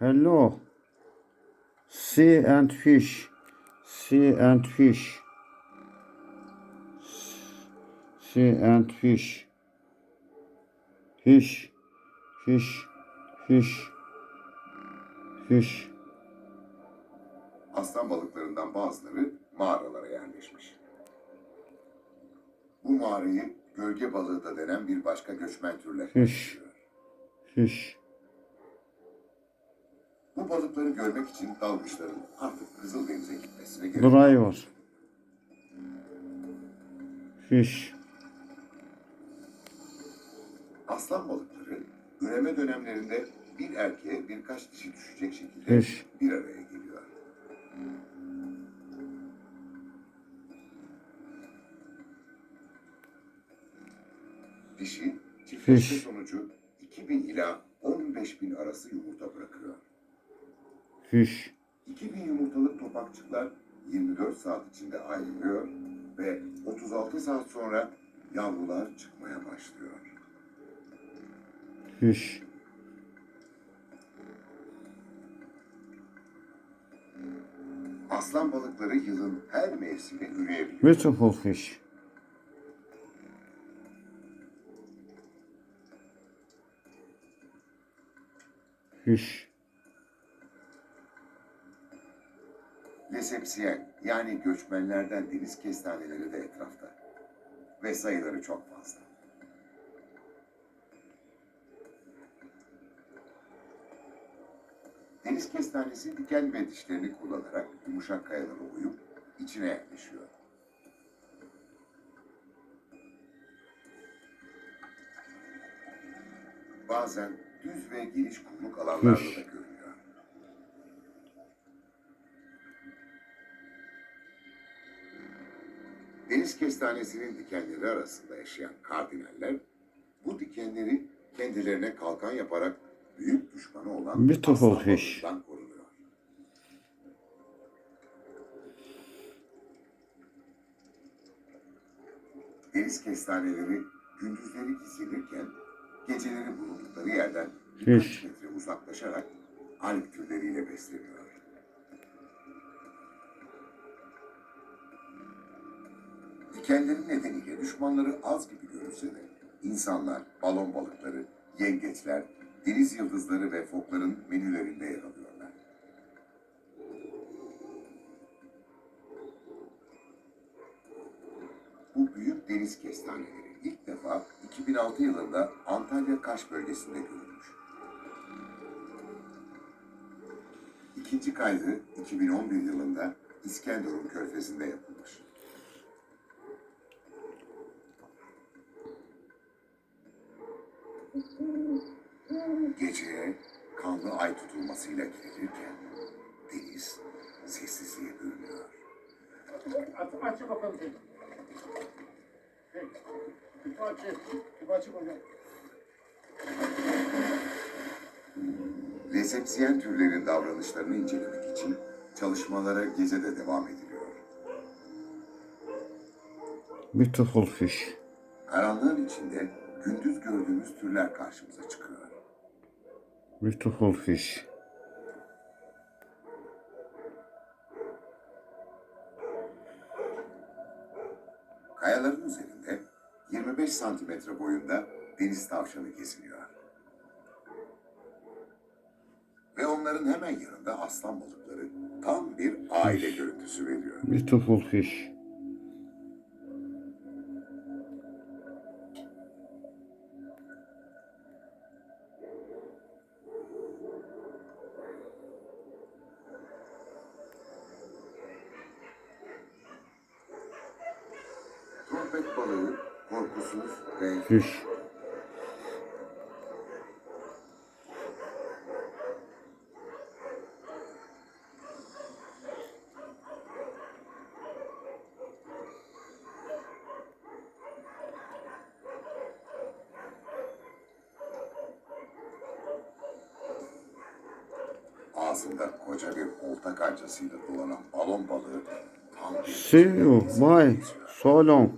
Hello. Sea and fish. Sea and fish. Sea and fish. Fish. Fish. Fish. Fish. Aslan balıklarından bazıları mağaralara yerleşmiş. Bu mağarayı gölge balığı da denen bir başka göçmen türle Fish. Fish. Bu balıkları görmek için dalgıçların artık Kızıldeniz'e gitmesine gerek. Driver. Fish. Aslan balıkları üreme dönemlerinde bir erkeğe birkaç dişi düşecek şekilde Fish. bir araya geliyor. Dişi çiftleşme Fish. sonucu 2000 ila 15 bin arası yumurta bırakıyor. Fish. 2000 yumurtalık topakçıklar 24 saat içinde ayrılıyor ve 36 saat sonra yavrular çıkmaya başlıyor. Fish. Aslan balıkları yılın her mevsimi üreyebiliyor. Beautiful fish. Fish. Lesepsiyen yani göçmenlerden deniz kestaneleri de etrafta. Ve sayıları çok fazla. Deniz kestanesi diken ve dişlerini kullanarak yumuşak kayalara uyup içine yerleşiyor. Bazen düz ve geniş kumluk alanlarda da görünüyor. Deniz kestanesinin dikenleri arasında yaşayan kardinaller bu dikenleri kendilerine kalkan yaparak büyük düşmanı olan balığından korunuyor. Deniz kestaneleri gündüzleri gizlenirken geceleri bulundukları yerden birkaç metre uzaklaşarak alg türleriyle besleniyor. Dikenlerin nedeniyle düşmanları az gibi görülse de insanlar, balon balıkları, yengeçler, deniz yıldızları ve fokların menülerinde yer alıyorlar. Bu büyük deniz kestaneleri ilk defa 2006 yılında Antalya Kaş bölgesinde görülmüş. İkinci kaydı 2011 yılında İskenderun körfezinde yapılmış. Geceye kanlı ay tutulmasıyla girilirken deniz sessizliğe bürünüyor. Aç, aç bakalım. Hey, Küpü aç, küpü açık hocam. Resepsiyen türlerin davranışlarını incelemek için çalışmalara gece de devam ediliyor. Beautiful fish. Karanlığın içinde gündüz gördüğümüz türler karşımıza çıkıyor. Beautiful fish. Kayaların üzerinde 25 santimetre boyunda deniz tavşanı geziniyor. Ve onların hemen yanında aslan balıkları tam bir aile görüntüsü veriyor. Beautiful fish. Korkusuz Fish. ağzında koca bir olta kancasıyla dolanan balon balığı tam bir See you. Bye. So long.